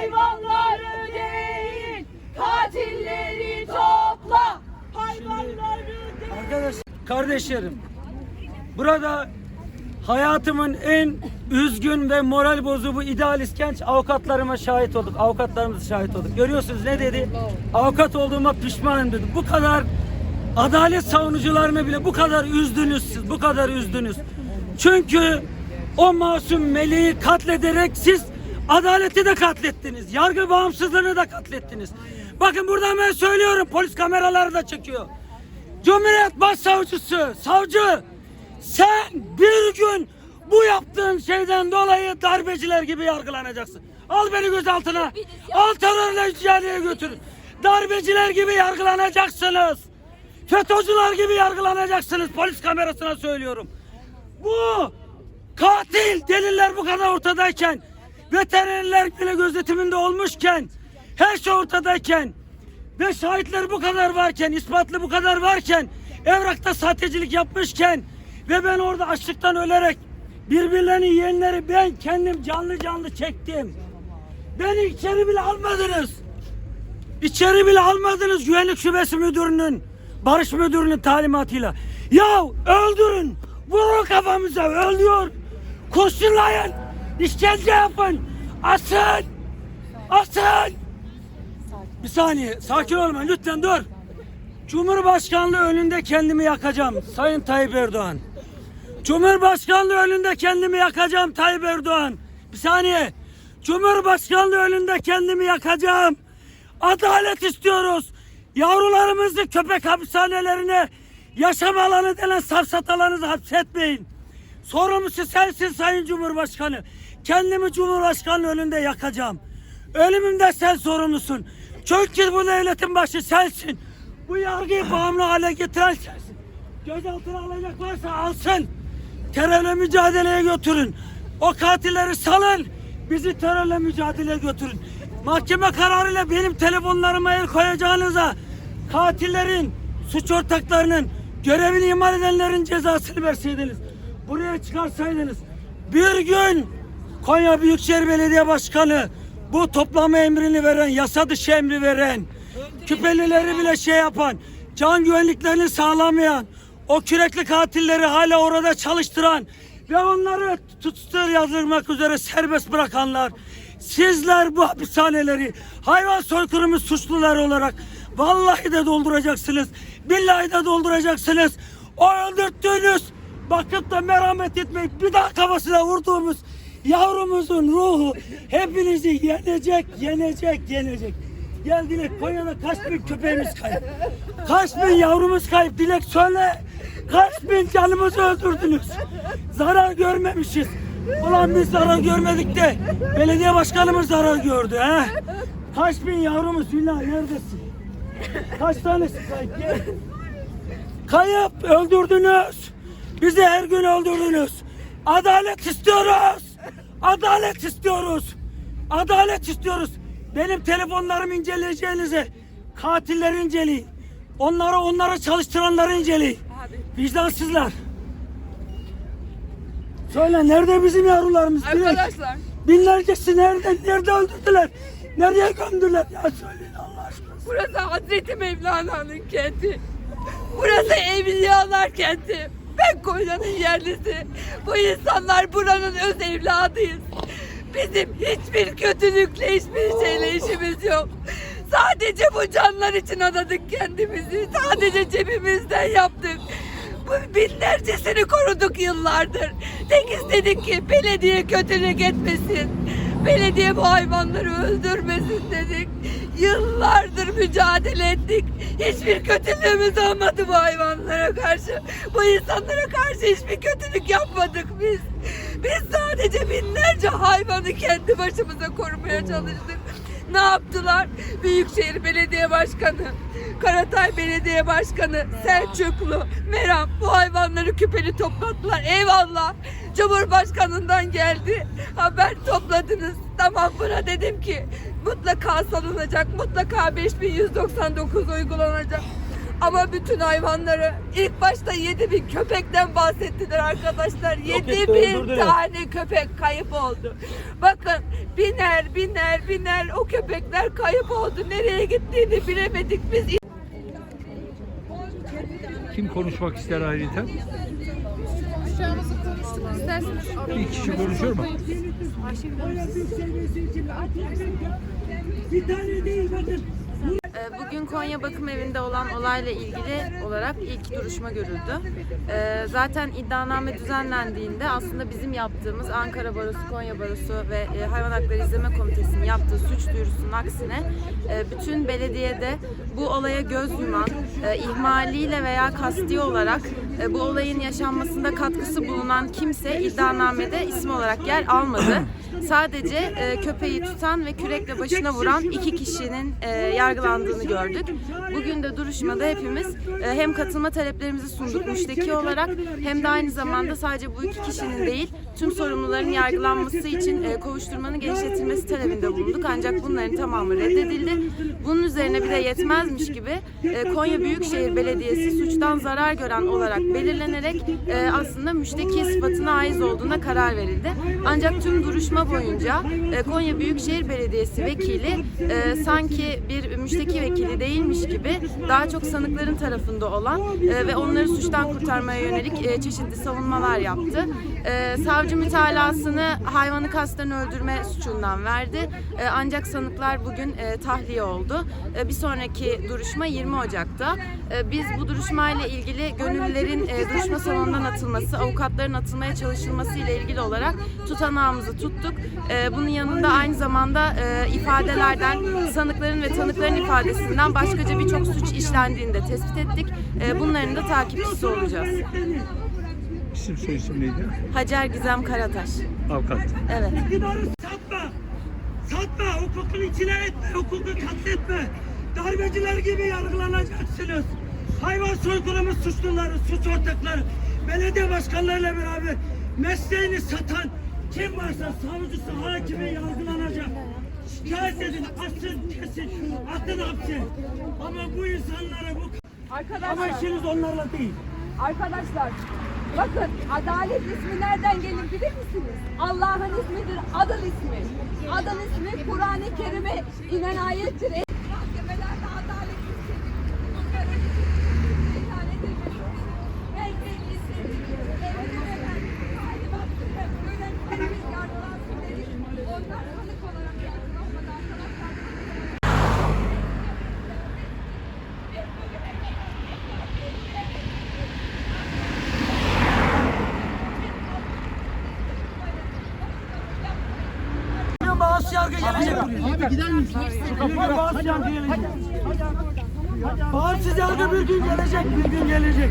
Hayvanları kardeşlerim, burada hayatımın en üzgün ve moral bozuğu idealist genç avukatlarıma şahit olduk. Avukatlarımız şahit olduk. Görüyorsunuz ne dedi? Avukat olduğuma pişmanım dedi. Bu kadar adalet savunucularını bile bu kadar üzdünüz siz. Bu kadar üzdünüz. Çünkü o masum meleği katlederek siz adaleti de katlettiniz. Yargı bağımsızlığını da katlettiniz. Bakın buradan ben söylüyorum. Polis kameraları da çekiyor. Cumhuriyet Başsavcısı, savcı sen bir gün bu yaptığın şeyden dolayı darbeciler gibi yargılanacaksın. Al beni gözaltına. Al terörle mücadeleye götür. Darbeciler gibi yargılanacaksınız. FETÖ'cüler gibi yargılanacaksınız. Polis kamerasına söylüyorum. Bu katil deliller bu kadar ortadayken veterinerler bile gözetiminde olmuşken her şey ortadayken ve şahitler bu kadar varken, ispatlı bu kadar varken, evrakta sahtecilik yapmışken ve ben orada açlıktan ölerek birbirlerini yiyenleri ben kendim canlı canlı çektim. Beni içeri bile almadınız. İçeri bile almadınız güvenlik şubesi müdürünün, barış müdürünün talimatıyla. Ya öldürün, vurun kafamıza, öldür. Kurşunlayın, işkence yapın, asın, asın. Bir saniye sakin olma lütfen dur. Cumhurbaşkanlığı önünde kendimi yakacağım Sayın Tayyip Erdoğan. Cumhurbaşkanlığı önünde kendimi yakacağım Tayyip Erdoğan. Bir saniye. Cumhurbaşkanlığı önünde kendimi yakacağım. Adalet istiyoruz. Yavrularımızı köpek hapishanelerine yaşam alanı denen safsatalarınızı hapsetmeyin. Sorumlusu sensin Sayın Cumhurbaşkanı. Kendimi Cumhurbaşkanı önünde yakacağım. Ölümümde sen sorumlusun. Çünkü bu devletin başı sensin. Bu yargıyı bağımlı hale getiren sensin. Gözaltına alacak varsa alsın. Terörle mücadeleye götürün. O katilleri salın. Bizi terörle mücadeleye götürün. Mahkeme kararıyla benim telefonlarıma el koyacağınıza katillerin, suç ortaklarının, görevini ihmal edenlerin cezasını verseydiniz. Buraya çıkarsaydınız. Bir gün Konya Büyükşehir Belediye Başkanı bu toplama emrini veren, yasa dışı emri veren, küpelileri bile şey yapan, can güvenliklerini sağlamayan, o kürekli katilleri hala orada çalıştıran ve onları tutsuz yazdırmak üzere serbest bırakanlar, sizler bu hapishaneleri hayvan soykırımı suçluları olarak vallahi de dolduracaksınız, billahi de dolduracaksınız. O öldürttüğünüz bakıp da merhamet etmeyip bir daha kafasına vurduğumuz yavrumuzun ruhu hepinizi yenecek, yenecek, yenecek. Gel Dilek Konya'da kaç bin köpeğimiz kayıp. Kaç bin yavrumuz kayıp Dilek söyle. Kaç bin canımızı öldürdünüz. Zarar görmemişiz. Ulan biz zarar görmedik de belediye başkanımız zarar gördü ha. Kaç bin yavrumuz Hülya neredesin? Kaç tanesi kayıp gel. Kayıp öldürdünüz. Bizi her gün öldürdünüz. Adalet istiyoruz. Adalet istiyoruz. Adalet istiyoruz. Benim telefonlarımı inceleyeceğinize katilleri inceleyin. Onları onlara çalıştıranları inceleyin. Vicdansızlar. Söyle nerede bizim yavrularımız? Arkadaşlar Binlercesi nerede? Nerede öldürdüler? Nereye gömdüler? Ya söyleyin Allah aşkına. burası Hazreti Mevlana'nın kenti. Burası Evliyalar kenti. Ben Konya'nın yerlisi. Bu insanlar buranın öz evladıyız. Bizim hiçbir kötülükle hiçbir şeyle işimiz yok. Sadece bu canlar için adadık kendimizi. Sadece cebimizden yaptık. Bu binlercesini koruduk yıllardır. Tek istedik ki belediye kötülük etmesin. Belediye bu hayvanları öldürmesin dedik. Yıllardır mücadele ettik. Hiçbir kötülüğümüz olmadı bu hayvanlara karşı. Bu insanlara karşı hiçbir kötülük yapmadık biz. Biz sadece binlerce hayvanı kendi başımıza korumaya çalıştık. Ne yaptılar? Büyükşehir Belediye Başkanı, Karatay Belediye Başkanı, Selçuklu, Meram bu hayvanları küpeli toplattılar. Eyvallah. Cumhurbaşkanından geldi. Haber topladınız. Tamam buna dedim ki mutlaka salınacak. Mutlaka 5199 uygulanacak. Ama bütün hayvanları ilk başta 7000 köpekten bahsettiler arkadaşlar. etti, 7000 öldürdüler. tane köpek kayıp oldu. Bakın biner biner biner o köpekler kayıp oldu. Nereye gittiğini bilemedik biz. Kim konuşmak ister ayrıca? Bir kişi konuşur mu? Bir tane değil bakın. Ee, Bugün Konya Bakım Evi'nde olan olayla ilgili olarak ilk duruşma görüldü. Ee, Zaten iddianame düzenlendiğinde aslında bizim yaptığımız Ankara Barosu, Konya Barosu ve e, Hayvan Hakları İzleme Komitesi'nin yaptığı suç duyurusunun aksine e, bütün belediyede bu olaya göz yuman, e, ihmaliyle veya kasti olarak bu olayın yaşanmasında katkısı bulunan kimse iddianamede isim olarak yer almadı. Sadece e, köpeği tutan ve kürekle başına vuran iki kişinin e, yargılandığını gördük. Bugün de duruşmada hepimiz e, hem katılma taleplerimizi sunduk müşteki olarak hem de aynı zamanda sadece bu iki kişinin değil tüm sorumluların yargılanması için e, kovuşturmanın genişletilmesi talebinde bulunduk. Ancak bunların tamamı reddedildi. Bunun üzerine bir de yetmezmiş gibi e, Konya Büyükşehir Belediyesi suçtan zarar gören olarak belirlenerek e, aslında müşteki sıfatına ait olduğuna karar verildi. Ancak tüm duruşma boyunca e, Konya Büyükşehir Belediyesi vekili e, sanki bir müşteki vekili değilmiş gibi daha çok sanıkların tarafında olan e, ve onları suçtan kurtarmaya yönelik çeşitli savunmalar yaptı. Savcı mütalasını hayvanı kasten öldürme suçundan verdi. Ancak sanıklar bugün tahliye oldu. Bir sonraki duruşma 20 Ocak'ta. Biz bu duruşmayla ilgili gönüllülerin duruşma salonundan atılması, avukatların atılmaya çalışılması ile ilgili olarak tutanağımızı tuttuk. E, bunun yanında aynı zamanda e, ifadelerden, sanıkların ve tanıkların ifadesinden başkaca birçok suç işlendiğini de tespit ettik. E, bunların da takipçisi olacağız. İsim soy isim neydi? Hacer Gizem Karataş. Avukat. Evet. İktidarı satma. Satma. Hukukun içine etme. Hukuku katletme. Darbeciler gibi yargılanacaksınız. Hayvan soykırımı suçluları, suç ortakları, belediye başkanlarıyla beraber mesleğini satan kim varsa savcısı, hakimi yargılanacak. Şikayet edin, asın, kesin, atın hapse. Ama bu insanlara bu... Ama Arkadaşlar, işiniz onlarla değil. arkadaşlar bakın adalet ismi nereden gelir bilir misiniz? Allah'ın ismidir, adıl ismi. Adıl ismi Kur'an-ı Kerim'e inen ayettir. Abi gider gelecek. Bağımsız yargı bir gün gelecek, bir gün gelecek.